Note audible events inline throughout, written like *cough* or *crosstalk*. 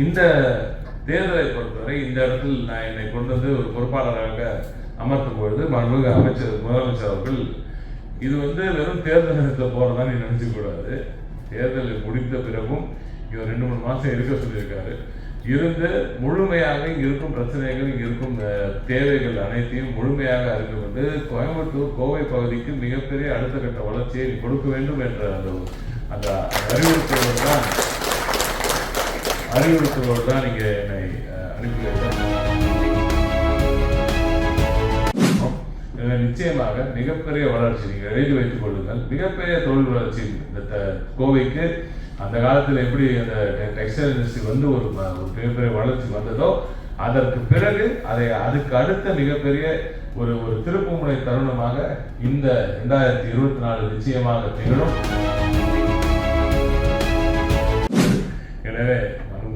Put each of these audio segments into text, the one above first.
இந்த தேர்தலை பொறுத்தவரை இந்த இடத்தில் நான் என்னை கொண்டு வந்து ஒரு பொறுப்பாளராக அமர்த்தும் பொழுது மாண்புமிகு அமைச்சர் முதலமைச்சர் அவர்கள் இது வந்து வெறும் தேர்தல் நேரத்தில் போகிறதா நீ நினைச்சுக்க கூடாது. தேர்தல் முடிந்த பிறகும் இவர் ரெண்டு மூணு மாதம் இருக்க சொல்லியிருக்காரு. இருந்து முழுமையாக இருக்கும் பிரச்சனைகள் இருக்கும் தேவைகள் அனைத்தையும் முழுமையாக அறிந்து கொண்டு கோயம்புத்தூர் கோவை பகுதிக்கு மிகப்பெரிய அடுத்த கட்ட வளர்ச்சியை கொடுக்க வேண்டும் என்ற அந்த அந்த அறிவுறுத்தல் தான் அறிவுறுத்தலோடு தான் நீங்கள் என்னை அஹ், அனுப்பி நிச்சயமாக மிகப்பெரிய வளர்ச்சி நீங்கள் எழுதி வைத்துக் கொள்ளுங்கள். மிகப்பெரிய தொழில் வளர்ச்சி இந்த கோவைக்கு. அந்த காலத்தில் எப்படி அந்த டெக்ஸ்டைல் இண்டஸ்ட்ரி வந்து ஒரு மிகப்பெரிய வளர்ச்சி வந்ததோ அதற்கு பிறகு அதை அதுக்கு அடுத்த மிகப்பெரிய ஒரு ஒரு திருப்புமுனை தருணமாக இந்த ரெண்டாயிரத்தி இருபத்தி நாலு நிச்சயமாக திகழும். எனவே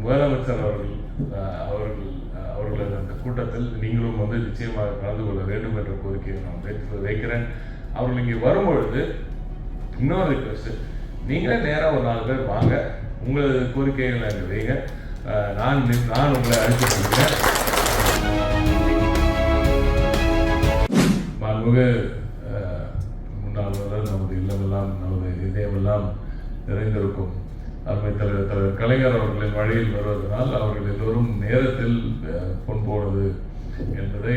முதலமைச்சர் அவர்கள் அவர்கள் அவர்களது அந்த கூட்டத்தில் நீங்களும் வந்து நிச்சயமாக கலந்து கொள்ள வேண்டும் என்ற கோரிக்கையை நான் வைத்து வைக்கிறேன். அவர்கள் இங்கே வரும்பொழுது இன்னொரு ரிக்வெஸ்ட் நீங்களே நேராக ஒரு நாலு பேர் வாங்க. உங்களது கோரிக்கைகளை அங்கே வைங்க. நான் நான் உங்களை அழைத்து கொள்கிறேன். மாண்புமிகு முன்னாள் நமது இல்லமெல்லாம் நமது இதயமெல்லாம் நிறைந்திருக்கும். அருமை தலைவர் தலைவர் கலைஞர் அவர்களின் வழியில் வருவதனால் அவர்கள் எல்லோரும் நேரத்தில் அஹ், பொன் போனது என்பதை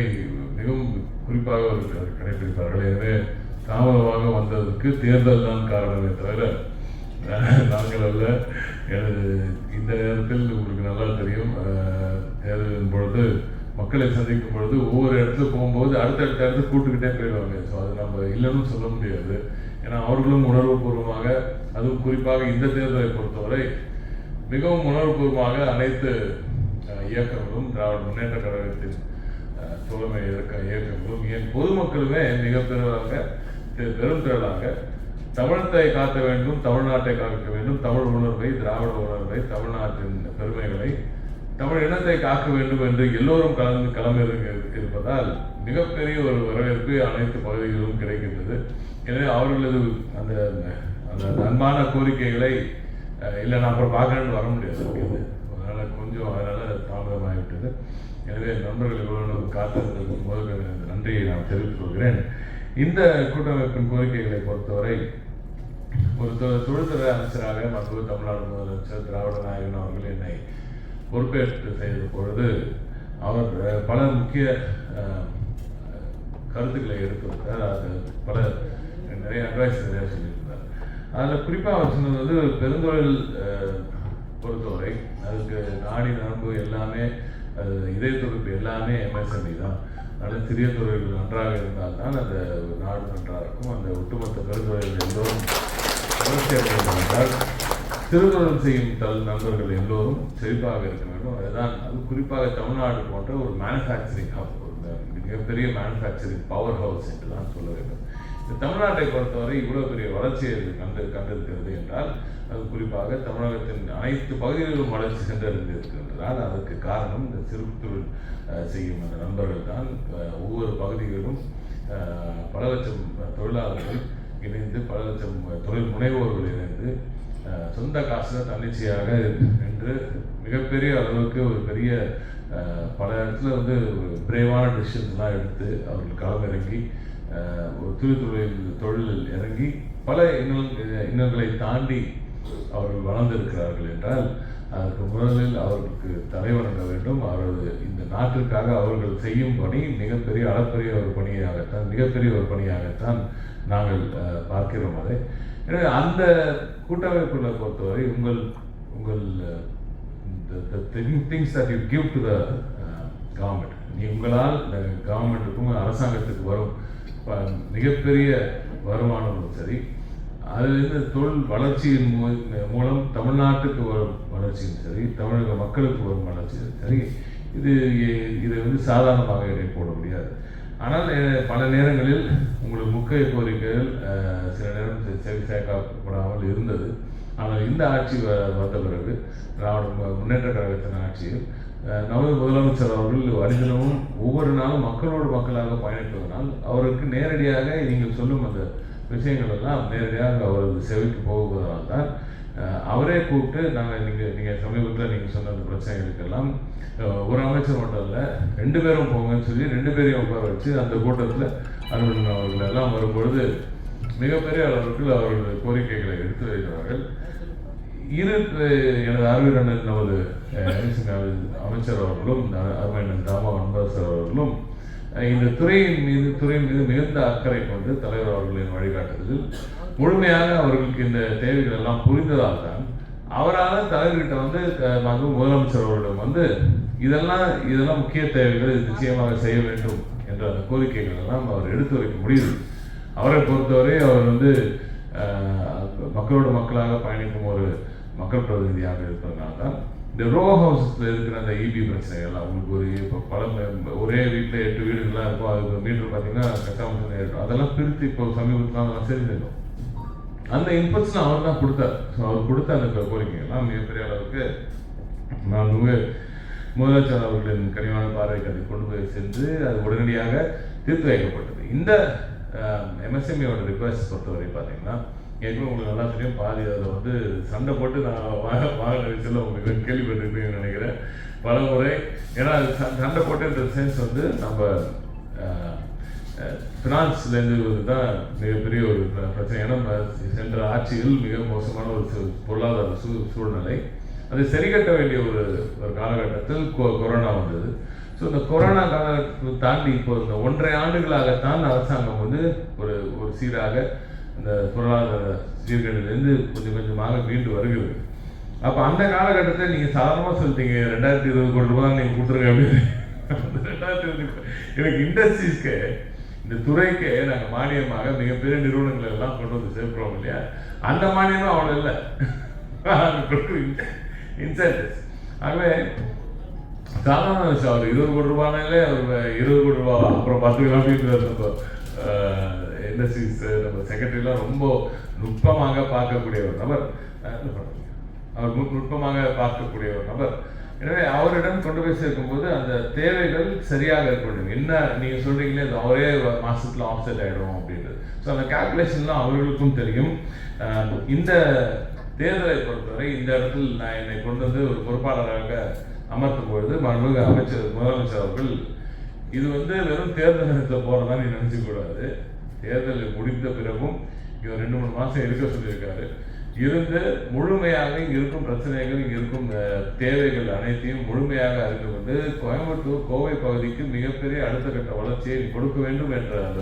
மிகவும் குறிப்பாக அவர்கள் கடைபிடிப்பார்கள். எனவே தாமதமாக வந்ததற்கு தேர்தல் தான் காரணமே தவிர நாங்கள் அல்ல. எனது இந்த நேரத்தில் உங்களுக்கு நல்லா தெரியும். தேர்தலின் பொழுது மக்களை சந்திக்கும் பொழுது ஒவ்வொரு இடத்துல போகும்போது அடுத்தடுத்த இடத்துக்கு கூட்டுக்கிட்டே போயிடுவாங்க. ஸோ அது நம்ம இல்லைன்னு சொல்ல முடியாது. ஏன்னா அவர்களும் உணர்வுபூர்வமாக அதுவும் குறிப்பாக இந்த தேர்தலை பொறுத்தவரை மிகவும் உணர்வுபூர்வமாக அனைத்து இயக்கங்களும் திராவிட முன்னேற்ற கழகத்தின் தோழமை இருக்க இயக்கங்களும் ஏன் பொதுமக்களுமே மிக பெருவாக பெரும் திரளாக தமிழத்தை காக்க வேண்டும் தமிழ்நாட்டை காக்க வேண்டும் தமிழ் உணர்வை திராவிட உணர்வை தமிழ்நாட்டின் பெருமைகளை தமிழ் இனத்தை காக்க வேண்டும் என்று எல்லோரும் கலந்து களமிறங்கி இருப்பதால் மிகப்பெரிய ஒரு வரவேற்பு அனைத்து பகுதிகளிலும் கிடைக்கின்றது. எனவே அவர்களது அந்த அந்த அன்பான கோரிக்கைகளை இல்லை நான் அப்புறம் பார்க்கணும்னு வர முடியாது. இருக்குது அதனால் கொஞ்சம் அதனால் தாமதமாகிவிட்டது. எனவே நண்பர்கள் இவ்வளவு காத்திருந்ததுக்கு முதல் நன்றியை நான் தெரிவித்துக் கொள்கிறேன். இந்த கூட்டமைப்பின் கோரிக்கைகளை பொறுத்தவரை ஒரு தொ- தொழில்துறை அமைச்சராக மருத்துவ தமிழ்நாடு முதலமைச்சர் திராவிட நாயகன் அவர்கள் என்னை பொறுப்பேற்று செய்த பொழுது அவர் பல முக்கிய கருத்துக்களை எடுத்திருக்கார் அது பல நிறைய அட்வைஸ் நிறைய சொல்லியிருந்தார். அதில் குறிப்பாக அவர் சொன்னது வந்து பெருந்தொழில் பொறுத்தவரை அதுக்கு நாடி நரம்பு எல்லாமே அது இதய துடிப்பு எல்லாமே எம்எஸ்எம்இ தான். அதனால் சிறிய தொழில்கள் நன்றாக இருந்தால்தான் அந்த நாடு நன்றாக இருக்கும். அந்த ஒட்டுமொத்த பெருந்தொழில் எல்லோரும் வளர்ச்சி அடைந்தால் திருமணம் செய்யும் தல் நண்பர்கள் எல்லோரும் செழிப்பாக இருக்க வேண்டும். அதுதான் அது குறிப்பாக தமிழ்நாடு போன்ற ஒரு மேனுஃபேக்சரிங் ஹவுஸ் மிகப்பெரிய மேனுஃபேக்சரிங் பவர் ஹவுஸ் என்று தான் சொல்ல வேண்டும். இந்த தமிழ்நாட்டை பொறுத்தவரை இவ்வளோ பெரிய வளர்ச்சியை கண்டு கண்டிருக்கிறது என்றால் அது குறிப்பாக தமிழகத்தின் அனைத்து பகுதிகளிலும் வளர்ச்சி சென்றடைந்து இருக்கின்றதால் அதற்கு காரணம் இந்த சிறு தொழில் செய்யும் அந்த நண்பர்கள் தான். ஒவ்வொரு பகுதிகளிலும் பல லட்சம் தொழிலாளர்கள் இணைந்து பல லட்சம் தொழில் முனைவோர்கள் இணைந்து சொந்த காசில் தன்னிச்சையாக என்று மிகப்பெரிய அளவுக்கு ஒரு பெரிய பல இடத்துல வந்து ஒரு பிரேவான டிசிஷன்ஸ்லாம் எடுத்து அவர்கள் களமிறங்கி ஒரு சிறு தொழிலில் இறங்கி பல இன்னல் இன்னல்களை தாண்டி அவர்கள் வளர்ந்திருக்கிறார்கள் என்றால் அதற்கு முதலில் அவர்களுக்கு தலைவணங்க வேண்டும். அவரது இந்த நாட்டிற்காக அவர்கள் செய்யும் பணி மிகப்பெரிய அளப்பரிய ஒரு பணியாகத்தான் மிகப்பெரிய ஒரு பணியாகத்தான் நாங்கள் பார்க்கிறோம் அதை. எனவே அந்த கூட்டமைப்புகளை பொறுத்தவரை உங்கள் உங்கள் things that you give to the government நீ உங்களால் இந்த கவர்மெண்ட்டுக்கும் அரசாங்கத்துக்கு வரும் ப- மிகப்பெரிய வருமானமும் சரி அதிலிருந்து தொழில் வளர்ச்சியின் மூ- மூலம் தமிழ்நாட்டுக்கு வரும் வளர்ச்சியும் சரி தமிழக மக்களுக்கு வரும் வளர்ச்சியும் சரி இது இதை வந்து சாதாரணமாக எடை போட முடியாது. ஆனால் பல நேரங்களில் உங்களுக்கு முக்கிய கோரிக்கைகள் சில நேரம் செவி சேர்க்கப்படாமல் இருந்தது. ஆனால் இந்த ஆட்சி வ- வந்த பிறகு திராவிட முன்னேற்ற கழகத்தின் ஆட்சியில் நமது முதலமைச்சர் அவர்கள் வருகினமும் ஒவ்வொரு நாளும் மக்களோடு மக்களாக பயணிப்பதனால் அவருக்கு நேரடியாக நீங்கள் சொல்லும் அந்த விஷயங்கள் எல்லாம் நேரடியாக அவரது செவிக்கு போகுவதனால் தான் அவரே கூப்பிட்டு நாங்கள் நீங்கள் நீங்கள் சமீபத்தில் நீங்கள் சொன்ன அந்த பிரச்சனைகளுக்கெல்லாம் ஒரு அமைச்சர் மட்டும் இல்லை ரெண்டு பேரும் போங்கன்னு சொல்லி ரெண்டு பேரையும் உட்கார வச்சு அந்த கூட்டத்தில் அன்பழகன் அவர்கள் எல்லாம் வரும்பொழுது மிகப்பெரிய அளவுக்கு அவர்கள் கோரிக்கைகளை எடுத்து வைக்கிறார்கள். இரு எனது அறிவியலண்ணன் நமது அமைச்சர் அவர்களும் அருமையண்ணன் தாமா அன்பரசர் அவர்களும் இந்த துறையின் மீது துறையின் மீது மிகுந்த அக்கறை கொண்டு தலைவர் அவர்களின் வழிகாட்டுதலில் முழுமையாக அவர்களுக்கு இந்த தேவைகள் எல்லாம் புரிந்ததால் தான் அவரால் தலைவர்கிட்ட வந்து அஹ், முதலமைச்சர் அவர்களிடம் வந்து இதெல்லாம் இதெல்லாம் முக்கிய தேவைகள் இது நிச்சயமாக செய்ய வேண்டும் என்ற அந்த கோரிக்கைகள் எல்லாம் அவர் எடுத்து வைக்க முடியுது அவரை பொறுத்தவரை அவர் வந்து மக்களோட மக்களாக பயணிக்கும் ஒரு மக்கள் பிரதிநிதியாக இருப்பதனால தான் இந்த ரோ ஹவுஸில் இருக்கிற அந்த இபி பிரச்சனைகள் அவங்களுக்கு ஒரு இப்போ பல ஒரே வீட்டில் எட்டு வீடுகள்லாம் இருக்கும் அதுக்கு மீட்டர் பார்த்தீங்கன்னா கச்சாமச்சு இருக்கும் அதெல்லாம் பிரித்து இப்போ சமீபத்தில் அதெல்லாம் செஞ்சிருந்தோம். அந்த இன்புட்ஸ் அவர் தான் கொடுத்தார் ஸோ அவர் கொடுத்த அந்த கோரிக்கைகள்லாம் மிகப்பெரிய அளவுக்கு நான் வந்து முதலமைச்சர் அவர்களின் கனிவான பார்வைக்கு அதை கொண்டு போய் சென்று அது உடனடியாக தீர்த்து வைக்கப்பட்டது. இந்த எம்எஸ்எம்இயோட ரிக்வஸ்ட் பொறுத்தவரை பார்த்தீங்கன்னா ஏற்கனவே உங்களுக்கு நல்லா தெரியும் பாதி அதில் வந்து சண்டை போட்டு நான் வாக வாகன விஷயத்தில் உங்களுக்கு கேள்விப்பட்டிருப்பீங்கன்னு நினைக்கிறேன். பல முறை ஏன்னா அது ச- சண்டை போட்டுன்ற சென்ஸ் வந்து நம்ம ஃபினான்ஸ்லேருந்து தான் மிகப்பெரிய ஒரு பிரச்சனை ஏன்னா சென்ற ஆட்சியில் மிக மோசமான ஒரு பொருளாதார சூ சூழ்நிலை. அதை சரி கட்ட வேண்டிய ஒரு ஒரு காலகட்டத்தில் கொ- கொரோனா வந்தது. ஸோ இந்த கொரோனா காலகட்டத்தை தாண்டி இப்போ இந்த ஒன்றரை ஆண்டுகளாகத்தான் அரசாங்கம் வந்து ஒரு ஒரு சீராக இந்த பொருளாதார சீர்கேடுலேருந்து கொஞ்சம் கொஞ்சமாக மீண்டு வருகிறது. அப்போ அந்த காலகட்டத்தை நீங்கள் சாதாரணமாக சொல்லிட்டீங்க ரெண்டாயிரத்தி இருபது கோடி ரூபா நீங்கள் கொடுத்துருங்க அப்படின்னு *laughs* ரெண்டாயிரத்தி இருபது எனக்கு இண்டஸ்ட்ரீஸ்க்கு இந்த துறைக்கு நாங்கள் மானியமாக மிகப்பெரிய நிறுவனங்கள் எல்லாம் கொண்டு வந்து சேர்க்கிறோம் இல்லையா? அந்த மானியமும் அவ்வளோ இல்லை. இன்சென்டிவ்ஸ் ஆகவே சாதாரண விஷயம் அவர் இருபது கோடி ரூபானாலே அவர் இருபது கோடி ரூபா அப்புறம் பத்து கிலோமீட்டர் நம்ம இண்டஸ்ட்ரீஸ் நம்ம செக்ரட்டரிலாம் ரொம்ப நுட்பமாக பார்க்கக்கூடிய ஒரு நபர். அவர் நுட்பமாக பார்க்கக்கூடிய ஒரு நபர். எனவே அவரிடம் கொண்டு போய் சேர்க்கும்போது அந்த தேவைகள் சரியாக இருக்க வேண்டும். என்ன நீங்கள் சொல்றீங்களே அது அவரே மாசத்துல ஆஃப்செட் ஆயிடும் அப்படின்றது. ஸோ அந்த கால்குலேஷன்லாம் அவர்களுக்கும் தெரியும். அஹ், இந்த தேர்தலை பொறுத்தவரை இந்த இடத்தில் நான் என்னை கொண்டு வந்து ஒரு பொறுப்பாளராக அமர்த்தும் பொழுது மாண்புமிகு அமைச்சர் முதலமைச்சர் அவர்கள் இது வந்து வெறும் தேர்தல் நேரத்தில் போகிறதா நீ நினச்சிக்கூடாது தேர்தல் முடிந்த பிறகும் இவர் ரெண்டு மூணு மாசம் இருக்க சொல்லியிருக்காரு. இருந்து முழுமையாக இருக்கும் பிரச்சனைகள் இருக்கும் தேவைகள் அனைத்தையும் முழுமையாக அறிந்து கொண்டு கோயம்புத்தூர் கோவை பகுதிக்கு மிகப்பெரிய அடுத்த கட்ட வளர்ச்சியை கொடுக்க வேண்டும் என்ற அந்த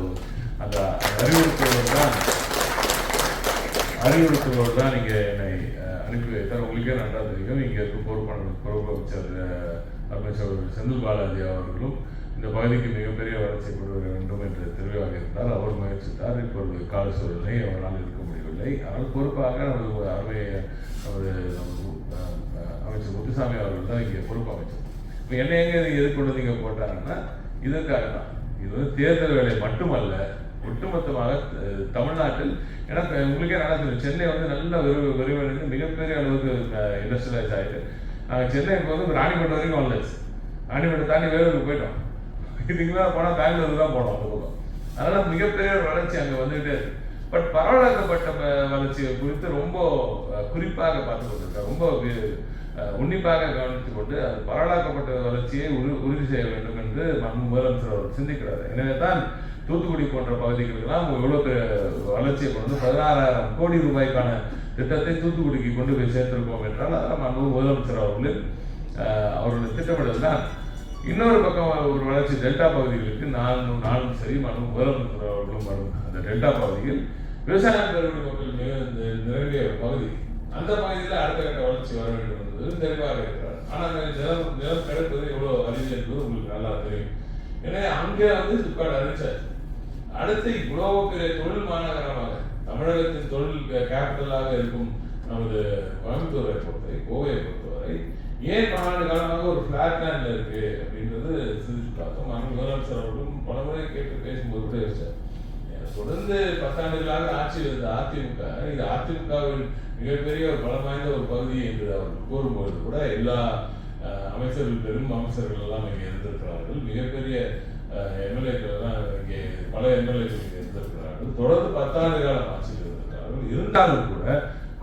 அந்த அறிவுறுத்தலோடு தான் அறிவுறுத்தலோடு தான் நீங்க என்னை அனுப்பி வைத்தார். உங்களுக்கே நன்றாக தெரியும். இங்கே இருக்க பொறுப்பான பொறுப்பு அமைச்சர் அமைச்சர் செந்தில் பாலாஜி அவர்களும் இந்த பகுதிக்கு மிகப்பெரிய வளர்ச்சி கொண்டு வர வேண்டும் என்று தெளிவாக இருந்தால் அவர் முயற்சித்தார். இப்பொழுது கால சூழ்நிலை அவரால் இருக்க முடியவில்லை. ஆனால் பொறுப்பாக நமது அருமை நமது அமைச்சர் முத்துசாமி அவர்கள் தான் இங்கே பொறுப்பு அமைச்சர். இப்போ என்ன எங்கே இது கொண்டு இங்கே போட்டாங்கன்னா இதற்காக தான். இது வந்து தேர்தல் வேலை மட்டுமல்ல ஒட்டுமொத்தமாக தமிழ்நாட்டில் ஏன்னா உங்களுக்கே நல்லா தெரியும். சென்னை வந்து நல்ல விரிவு விரிவடைந்து மிகப்பெரிய அளவுக்கு இண்டஸ்ட்ரியலைஸ் ஆகிட்டு சென்னைக்கு இப்போ வந்து ராணிப்பேட்டை வரைக்கும் வந்துச்சு ராணிப்பேட்டை தாண்டி வேலூருக்கு போயிட்டோம். இதுக்கு மேலே போனால் பெங்களூருக்கு தான் போனோம் அந்த பக்கம் அதனால் மிகப்பெரிய வளர்ச்சி அங்கே வந்துகிட்டே இருக்கு. பட் பரவலாக்கப்பட்ட வளர்ச்சியை குறித்து ரொம்ப குறிப்பாக பார்த்து கொண்டிருக்கார் ரொம்ப உன்னிப்பாக கவனித்து கொண்டு அது பரவலாக்கப்பட்ட வளர்ச்சியை உறு- உறுதி செய்ய வேண்டும் என்று நம் முதலமைச்சர் அவர் சிந்திக்கிறார். எனவே தான் தூத்துக்குடி போன்ற பகுதிகளுக்கெல்லாம் இவ்வளோ பெரிய வளர்ச்சியை கொண்டு வந்து பதினாறாயிரம் கோடி ரூபாய்க்கான திட்டத்தை தூத்துக்குடிக்கு கொண்டு போய் சேர்த்திருக்கோம் என்றால் அதெல்லாம் மன்மு முதலமைச்சர் அவர்கள் அவருடைய திட்டமிடல் தான். இன்னொரு பக்கம் ஒரு வளர்ச்சி டெல்டா பகுதிகளுக்கு நானும் நானும் சரி மனும் முதலமைச்சர் அவர்களும் வரும். அந்த டெல்டா பகுதியில் விவசாய பெருமை மக்கள் மிக நிறைய ஒரு பகுதி. அந்த பகுதியில் அடுத்த கட்ட வளர்ச்சி வர வேண்டும் என்பது தெளிவாக இருக்கிறார். ஆனால் அந்த நிலம் நிலம் கிடைப்பது எவ்வளோ அறிவு என்பது உங்களுக்கு நல்லா தெரியும். எனவே அங்கே வந்து சிப்காட் அறிவிச்சார் அடுத்து இவ்வளோ பெரிய தொழில் மாநகரமாக தமிழகத்தின் தொழில் கேபிட்டலாக இருக்கும் நமது கோயம்புத்தூரை பொறுத்தவரை கோவையை பொறுத்தவரை ஏன் பன்னெண்டு காலமாக ஒரு ஃபிளாட் லேண்ட்ல இருக்கு அப்படின்றது சிந்திச்சு பார்த்தோம். ஆனால் முதலமைச்சர் அவர்களும் பல முறை கேட்டு பேசும்போது கூட யோசிச்சார். தொடர்ந்து பத்தாண்டுகளாக ஆட்சியில் இருந்த அதிமுக இது அதிமுகவின் மிகப்பெரிய ஒரு பலம் வாய்ந்த ஒரு பகுதி என்று அவர்கள் கூறும்பொழுது கூட எல்லா அமைச்சர்கள் பெரும் அமைச்சர்கள் எல்லாம் இங்கே இருந்திருக்கிறார்கள். மிகப்பெரிய எம்எல்ஏக்கள் எல்லாம் இங்கே பல எம்எல்ஏக்கள் தொடர்ந்து பத்தாண்டு காலம் ஆட்சியில் இருந்திருக்கிறார்கள் இருந்தாலும் கூட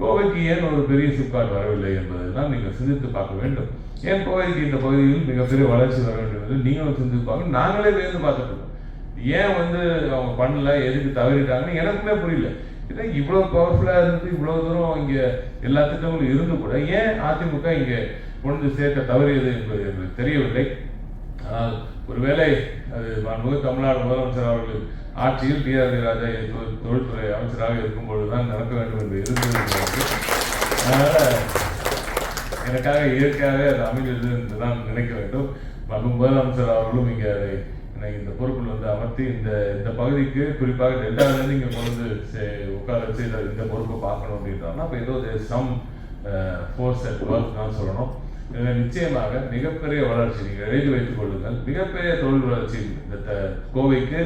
கோவைக்கு ஏன் ஒரு பெரிய சிப்காட் வரவில்லை என்பதைதான் நீங்கள் சிந்தித்து பார்க்க வேண்டும். ஏன் கோவைக்கு இந்த பகுதியில் மிகப்பெரிய வளர்ச்சி வர வேண்டும் என்று நீங்களும் சிந்தித்து பார்க்க நாங்களே வியந்து பார்த்துட்டு இருக்கோம். ஏன் வந்து அவங்க பண்ணல எதுக்கு தவறிட்டாங்கன்னு எனக்குமே புரியல. இதை இவ்வளோ பவர்ஃபுல்லாக இருந்து இவ்வளோ தூரம் இங்கே எல்லா திட்டங்களும் இருந்து கூட ஏன் அதிமுக இங்கே கொண்டு சேர்க்க தவறியது என்பது எங்களுக்கு தெரியவில்லை. ஆனால் ஒருவேளை அது மாண்புமிகு தமிழ்நாடு முதலமைச்சர் அவர்கள் ஆட்சியில் டி ஆர் ராஜா தொழில்துறை அமைச்சராக இருக்கும் பொழுதுதான் நடக்க வேண்டும் என்று இருந்தது அதனால் எனக்காக இயற்கையாகவே அது அமைஞ்சது என்று தான் நினைக்க வேண்டும். மற்றும் முதலமைச்சர் அவர்களும் இங்கே அதை என்னை இந்த பொறுப்பில் வந்து அமர்த்தி இந்த இந்த பகுதிக்கு குறிப்பாக டெல்டாவிலேருந்து இங்கே கொண்டு வந்து உட்கார வச்சு இதை இந்த பொறுப்பை பார்க்கணும் அப்படின்றாங்கன்னா அப்போ ஏதோ சம் ஃபோர்ஸ் அட் ஒர்க் தான் சொல்லணும். இதில் நிச்சயமாக மிகப்பெரிய வளர்ச்சி நீங்கள் எழுதி வைத்துக் கொள்ளுங்கள். மிகப்பெரிய தொழில் வளர்ச்சி இந்த கோவைக்கு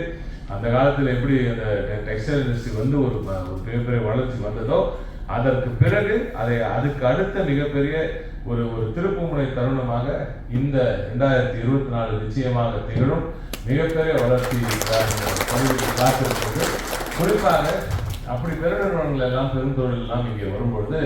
அந்த காலத்தில் எப்படி அந்த டெக்ஸ்டைல் இண்டஸ்ட்ரி வந்து ஒரு மிகப்பெரிய வளர்ச்சி வந்ததோ அதற்கு பிறகு அதை அதுக்கு அடுத்த மிகப்பெரிய ஒரு ஒரு திருப்புமுனை தருணமாக இந்த ரெண்டாயிரத்தி இருபத்தி நாலு நிச்சயமாக திகழும் மிகப்பெரிய வளர்ச்சி தான் காத்திருக்கிறது. குறிப்பாக அப்படி பெருநிறுவனங்கள் எல்லாம் பெருந்தொழில் எல்லாம் இங்கே வரும்பொழுது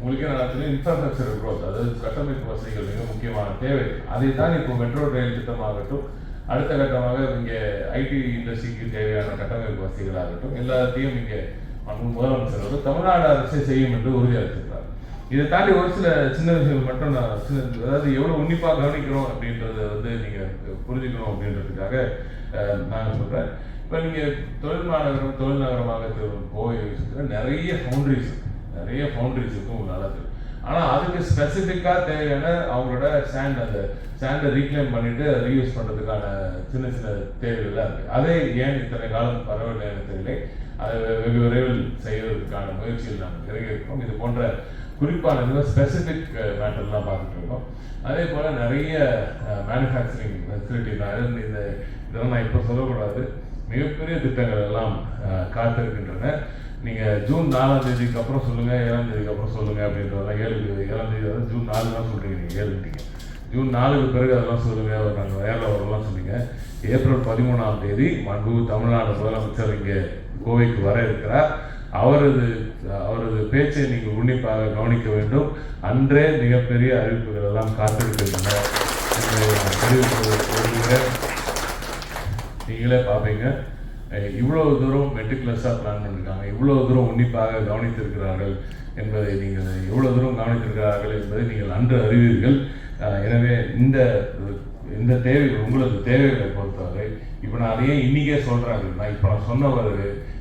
உங்களுக்கே நடத்துல இன்ஃப்ராஸ்ட்ரக்சர் குரோத் அதாவது கட்டமைப்பு வசதிகள் மிக முக்கியமான தேவை. அதை தான் இப்போ மெட்ரோ ரயில் திட்டமாகட்டும் அடுத்த கட்டமாக இங்கே ஐடி இண்டஸ்ட்ரிக்கு தேவையான கட்டமைப்பு வசதிகளாகட்டும் எல்லாத்தையும் இங்கே முதலமைச்சர் வந்து தமிழ்நாடு அரசே செய்யும் என்று உறுதியளித்திருக்கிறார் இதை தாண்டி ஒரு சில சின்ன விஷயங்கள் மட்டும் நான் சின்ன அதாவது எவ்வளவு உன்னிப்பாக கவனிக்கிறோம் அப்படின்றத வந்து நீங்க புரிஞ்சுக்கணும் அப்படின்றதுக்காக நான் சொல்றேன். இப்போ நீங்க தொழில் மாநகரம் தொழில் நகரமாக கோவை நிறைய ஃபவுண்டரிஸ் நிறைய ஃபவுண்டரிஸ் இருக்கும் நல்லா தெரியும் ஆனால் அதுக்கு ஸ்பெசிஃபிக்காக தேவையான அவங்களோட சேண்ட் அந்த சேண்டை ரீக்ளைம் பண்ணிட்டு ரீயூஸ் பண்ணுறதுக்கான சின்ன சின்ன தேவைகள்லாம் இருக்குது அதே ஏன் இத்தனை காலம் பரவாயில்லை எனக்கு தெரியல. அதை வெகு விரைவில் செய்வதற்கான முயற்சியில் நாம் இறங்கியிருக்கோம் இது போன்ற குறிப்பான ஸ்பெசிஃபிக் மேட்டர்லாம் பார்த்துட்டு இருக்கோம். அதே போல் நிறைய மேனுஃபேக்சரிங் ஃபெசிலிட்டி நான் இந்த இதெல்லாம் நான் இப்போ சொல்லக்கூடாது. மிகப்பெரிய திட்டங்கள் எல்லாம் காத்திருக்கின்றன. நீங்கள் ஜூன் நாலாம் தேதிக்கு அப்புறம் சொல்லுங்கள் ஏழாம் தேதிக்கு அப்புறம் சொல்லுங்கள் அப்படின்றதெல்லாம் ஏழு ஏழாம் தேதி அதாவது ஜூன் நாலு தான் சொல்கிறீங்க நீங்கள் ஏழுட்டீங்க ஜூன் நாலுக்கு பிறகு அதெல்லாம் சொல்லுங்கள் அவர் நாங்கள் வேலை வரலாம் சொன்னீங்க. ஏப்ரல் பதிமூணாம் தேதி மண்பு தமிழ்நாடு முதலமைச்சர் இங்கே கோவைக்கு வர இருக்கிறார். அவரது அவரது பேச்சை நீங்கள் உன்னிப்பாக கவனிக்க வேண்டும். அன்றே மிகப்பெரிய அறிவிப்புகள் எல்லாம் காத்திருக்கின்றன என்பதை நீங்களே பார்ப்பீங்க. இவ்வளோ இவ்வளவு தூரம் மெட்டிகுலஸாக பிளான் பண்ணியிருக்காங்க இவ்வளவு தூரம் உன்னிப்பாக கவனித்திருக்கிறார்கள் என்பதை நீங்கள் எவ்வளோ தூரம் கவனித்திருக்கிறார்கள் என்பதை நீங்கள் அன்று அறிவீர்கள். எனவே இந்த இந்த தேவைகள் உங்களது தேவைகளை பொறுத்தவரை இப்போ நான் அதையே இன்னைக்கே சொல்றாங்க நான் இப்போ நான் சொன்னவர்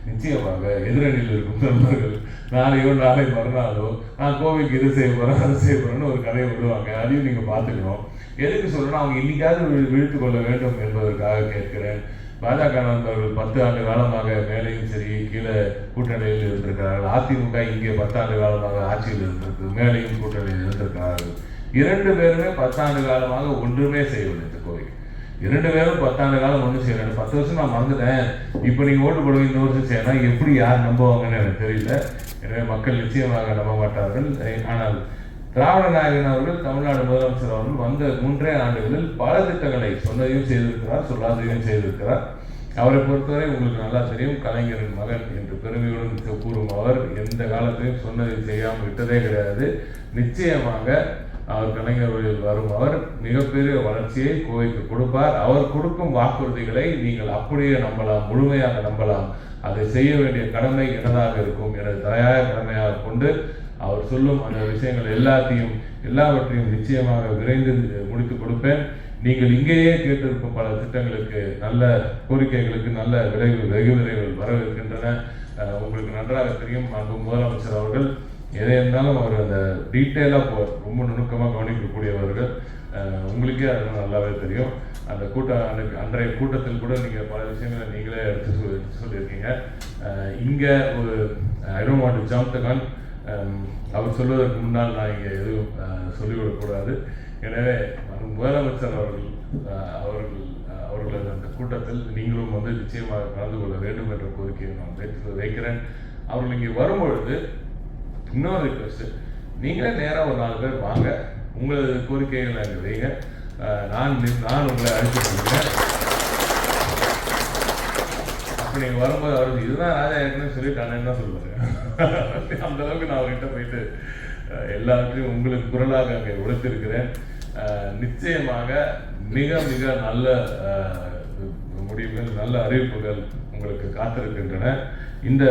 நிச்சயமாக எதிரணியில் இருக்கும் நண்பர்கள் நாளையோ நாளை மறுநாளோ நான் கோவைக்கு இது செய்ய போகிறேன் அது செய்ய போகிறேன்னு ஒரு கதையை விடுவாங்க. அதையும் நீங்கள் பார்த்துக்கணும். எதுக்கு சொல்கிறேன்னா அவங்க இன்றைக்காவது விழித்து கொள்ள வேண்டும் என்பதற்காக கேட்கிறேன். பாஜக நண்பர்கள் பத்து ஆண்டு காலமாக மேலையும் சரி கீழே கூட்டணியில் இருந்திருக்கிறார்கள். அதிமுக இங்கே பத்தாண்டு காலமாக ஆட்சியில் இருந்திருக்கு மேலையும் கூட்டணியில் இருந்திருக்கிறார்கள். இரண்டு பேருமே பத்தாண்டு காலமாக ஒன்றுமே செய்யவில்லை இந்த கோவைக்கு. இரண்டு பேரும் பத்தாண்டு காலம் ஒன்றும் செய்யலை பத்து வருஷம் நான் மறந்துட்டேன். இப்போ நீங்கள் ஓட்டு போடுவீங்க இந்த வருஷம் செய்யணும் எப்படி யார் நம்புவாங்கன்னு எனக்கு தெரியல. எனவே மக்கள் நிச்சயமாக நம்ப மாட்டார்கள். ஆனால் திராவிட நாயகன் அவர்கள் தமிழ்நாடு முதலமைச்சர் அவர்கள் வந்த மூன்றே ஆண்டுகளில் பல திட்டங்களை சொன்னதையும் செய்திருக்கிறார் சொல்லாததையும் செய்திருக்கிறார். அவரை பொறுத்தவரை உங்களுக்கு நல்லா தெரியும் கலைஞரின் மகன் என்று பெருமையுடன் கூறும் அவர் எந்த காலத்திலையும் சொன்னதை செய்யாமல் விட்டதே கிடையாது. நிச்சயமாக அவர் கலைஞர் வழியில் வரும் அவர் மிகப்பெரிய வளர்ச்சியை கோவைக்கு கொடுப்பார். அவர் கொடுக்கும் வாக்குறுதிகளை நீங்கள் அப்படியே நம்பலாம் முழுமையாக நம்பலாம். அதை செய்ய வேண்டிய கடமை எனதாக இருக்கும் எனது தலையாய கடமையாக கொண்டு அவர் சொல்லும் அந்த விஷயங்கள் எல்லாத்தையும் எல்லாவற்றையும் நிச்சயமாக விரைந்து முடித்து கொடுப்பேன். நீங்கள் இங்கேயே கேட்டிருக்கும் பல திட்டங்களுக்கு நல்ல கோரிக்கைகளுக்கு நல்ல விரைவு வெகு விரைவில் வரவிருக்கின்றன உங்களுக்கு நன்றாக தெரியும் அன்பு முதலமைச்சர் அவர்கள். எதை இருந்தாலும் அவர் அந்த டீட்டெயிலாக போ ரொம்ப நுணுக்கமாக கவனிக்கக்கூடியவர்கள் உங்களுக்கே அது நல்லாவே தெரியும். அந்த கூட்டம் அன்னைக்கு அன்றைய கூட்டத்தில் கூட நீங்கள் பல விஷயங்களை நீங்களே எடுத்து சொல்லி சொல்லியிருக்கீங்க. இங்கே ஒரு I don't want to jump the gun அவர் சொல்வதற்கு முன்னால் நான் இங்கே எதுவும் சொல்லிவிடக்கூடாது எனவே முதலமைச்சர் அவர்கள் அவர்கள் அவர்களது அந்த கூட்டத்தில் நீங்களும் வந்து நிச்சயமாக கலந்து கொள்ள வேண்டும் என்ற கோரிக்கையை நான் வைத்து வைக்கிறேன். அவர்கள் இங்கே வரும்பொழுது இன்னொரு ரிக்வெஸ்ட் நீங்களே நேராக ஒரு நாலு பேர் வாங்க. உங்களது கோரிக்கைகளை அங்கே வைங்க. நான் நான் உங்களை அழைத்து கொள்கிறேன். இப்போ நீங்கள் வரும்போது அவர் இதுதான் ராஜா ஏற்கனவே சொல்லிட்டானேன்னு தான் சொல்லுவாரு? அந்த அளவுக்கு நான் அவர்கிட்ட போயிட்டு எல்லாத்தையும் எல்லாவற்றையும் உங்களுக்கு குரலாக அங்கே உழைத்திருக்கிறேன் நிச்சயமாக மிக மிக நல்ல அஹ், முடிவுகள் நல்ல அறிவிப்புகள் உங்களுக்கு காத்திருக்கின்றன. இந்த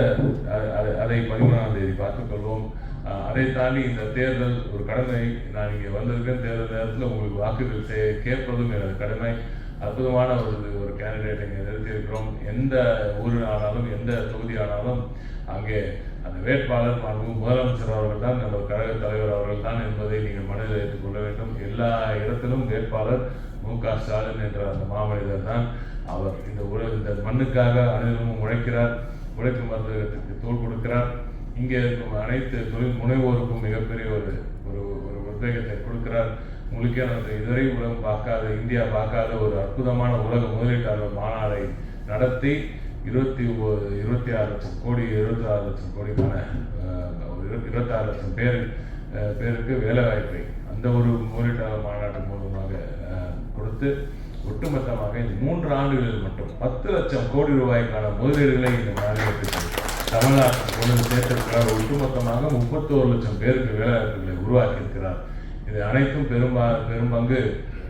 அதை பதிமூணாம் தேதி பார்த்துக்கொள்வோம் அஹ், அதை தாண்டி இந்த தேர்தல் ஒரு கடமை. நான் இங்கே வந்திருக்கேன். தேர்தல் நேரத்தில் உங்களுக்கு வாக்குகள் சே கேட்பதும் எனது கடமை. அற்புதமான ஒரு ஒரு கேண்டிடேட் இங்கே நிறுத்தியிருக்கிறோம். எந்த ஊர் ஆனாலும் எந்த தொகுதி ஆனாலும் அங்கே அந்த வேட்பாளர் மாண்பு முதலமைச்சர் அவர்கள் தான் நம்ம கழக தலைவர் அவர்கள் தான் என்பதை நீங்கள் மனதில் ஏற்றுக்கொள்ள வேண்டும். எல்லா இடத்திலும் வேட்பாளர் மு க ஸ்டாலின் என்ற அந்த மாமனிதர் தான் அவர். இந்த உல இந்த மண்ணுக்காக அனைவரும் உழைக்கிறார். உழைக்கும் வர்த்தகத்துக்கு தோள் கொடுக்கிறார். இங்கே இருக்கும் அனைத்து தொழில் முனைவோருக்கும் மிகப்பெரிய ஒரு ஒரு ஒரு உத்வேகத்தை கொடுக்கிறார். உங்களுக்கே அந்த இதுவரை உலகம் பார்க்காத இந்தியா பார்க்காத ஒரு அற்புதமான உலக முதலீட்டாளர் மாநாடை நடத்தி இருபத்தி ஒ- இருபத்தி ஆறு லட்சம் கோடி இருபத்தி ஆறு லட்சம் கோடிக்கான ஒரு இருபத்தாறு லட்சம் பேர் பேருக்கு வேலைவாய்ப்பை அந்த ஒரு முதலீட்டாளர் மாநாட்டின் மூலமாக கொடுத்து ஒட்டுமொத்தமாக இந்த மூன்று ஆண்டுகளில் மட்டும் பத்து லட்சம் கோடி ரூபாய்க்கான முதலீடுகளை இந்த மாநிலத்துக்கு தமிழ்நாட்டில் கொண்டு சேர்த்திருக்கிறார். ஒட்டுமொத்தமாக முப்பத்தோரு லட்சம் பேருக்கு வேலைவாய்ப்புகளை உருவாக்கியிருக்கிறார். இது அனைத்தும் பெரும்பா பெரும்பங்கு.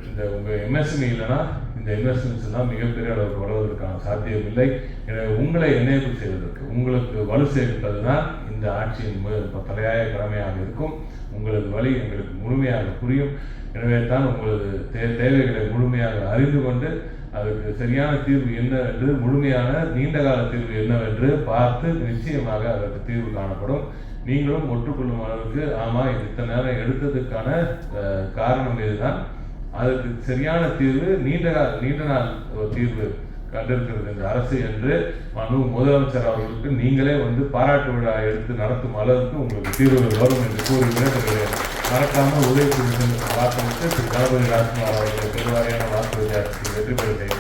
இந்த உங்கள் எம்எஸ்எம்இ இல்லைன்னா இந்த இன்வெஸ்ட்மெண்ட்ஸ் தான் மிகப்பெரிய அளவுக்கு வளர்வதற்கான சாத்தியம் இல்லை எனவே உங்களை எனேபிள் செய்வதற்கு உங்களுக்கு வலு சேர்ப்பது தான் இந்த ஆட்சியின் முதல் தலையாய கடமையாக இருக்கும். உங்களது வழி எங்களுக்கு முழுமையாக புரியும். எனவே தான் உங்களது தே தேவைகளை முழுமையாக அறிந்து கொண்டு அதுக்கு சரியான தீர்வு என்னவென்று முழுமையான நீண்டகால தீர்வு என்னவென்று பார்த்து நிச்சயமாக அதற்கு தீர்வு காணப்படும். நீங்களும் ஒற்றுக்கொள்ளும் அளவுக்கு ஆமாம் இது இத்தனை நேரம் எடுத்ததுக்கான காரணம் இதுதான். அதுக்கு சரியான தீர்வு நீண்ட நாள் நீண்ட நாள் தீர்வு கண்டிருக்கிறது இந்த அரசு என்று மனு முதலமைச்சர் அவர்களுக்கு நீங்களே வந்து பாராட்டு விழா எடுத்து நடத்தும் அளவுக்கு உங்களுக்கு தீர்வுகள் வரும் என்று கூறுகிறேன். மறக்காமல் உதவி வாக்களித்து திரு. கணபதி ராஜ்குமார் அவர்களுக்கு பெருவாரியான வாக்கு வித்தியாசத்தில் வெற்றி பெறுகிறேன்